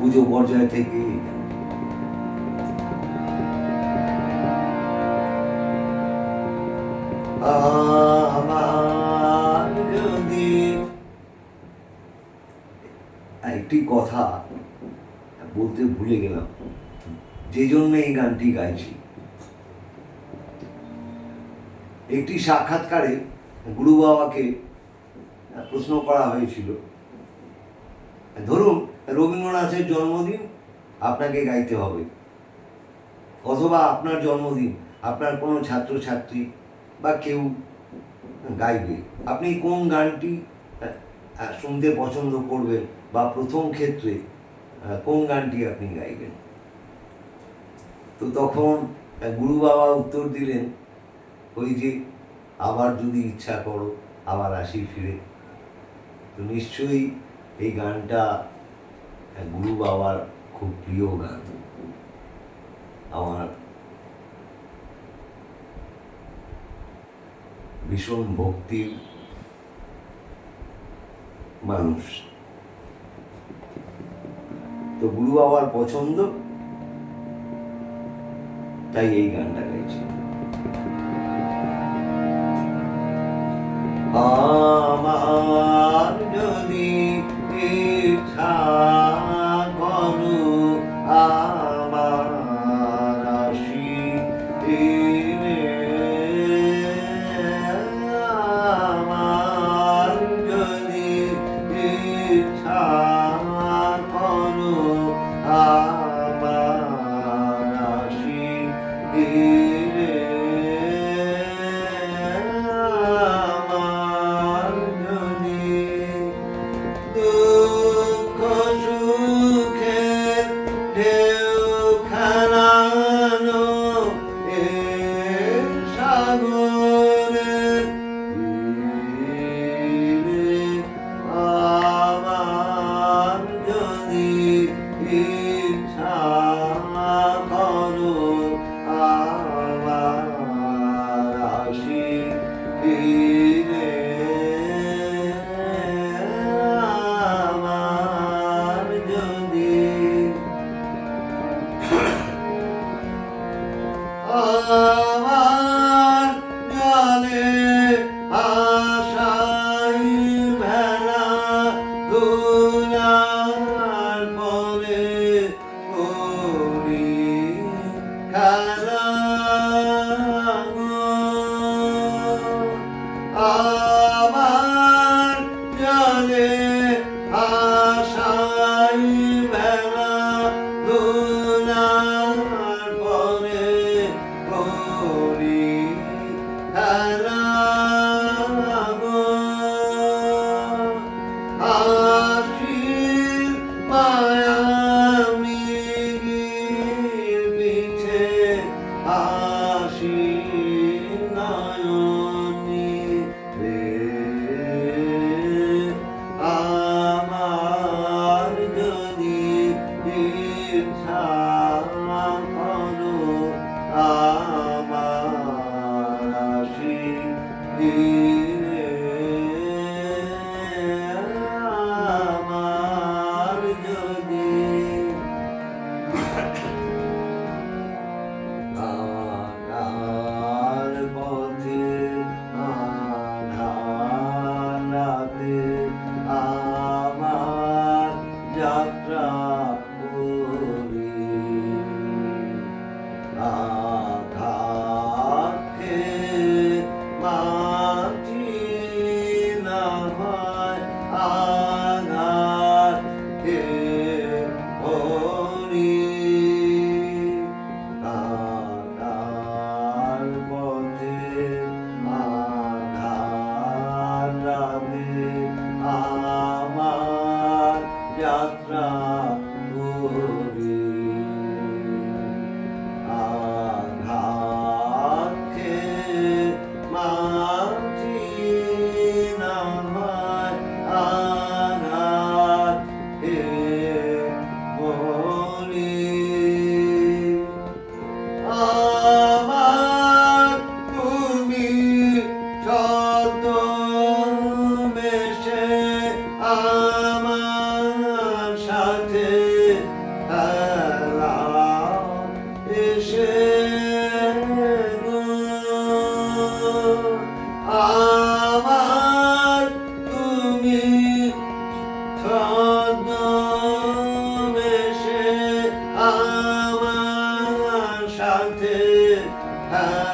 পুজো পর্যায় থেকে একটি কথা বলতে ভুলে গেলাম। যে জন্য এই গানটি গাইছি। একটি সাক্ষাৎকারে গুরু বাবাকে প্রশ্ন করা হয়েছিল। ধরুন রবীন্দ্রনাথের জন্মদিন আপনাকে গাইতে হবে। অথবা আপনার জন্মদিন, আপনার কোনো ছাত্রছাত্রী বা কেউ গাইবে। আপনি কোন গানটি শুনতে পছন্দ করবেন বা প্রথম ক্ষেত্রে কোন গানটি আপনি গাইবেন? তো তখন গুরু বাবা উত্তর দিলেন, ওই যে, আবার যদি ইচ্ছা করো, আবার আসি ফিরে। তো নিশ্চয়ই এই গানটা গুরু বাবার খুব প্রিয় গান। আমার ভীষণ ভক্তির মানুষ। তো গুরু বাবার পছন্দ, তাই এই গানটা গাইছি। ইচ্ছা। ইচ্ছা যাত্রা unto us.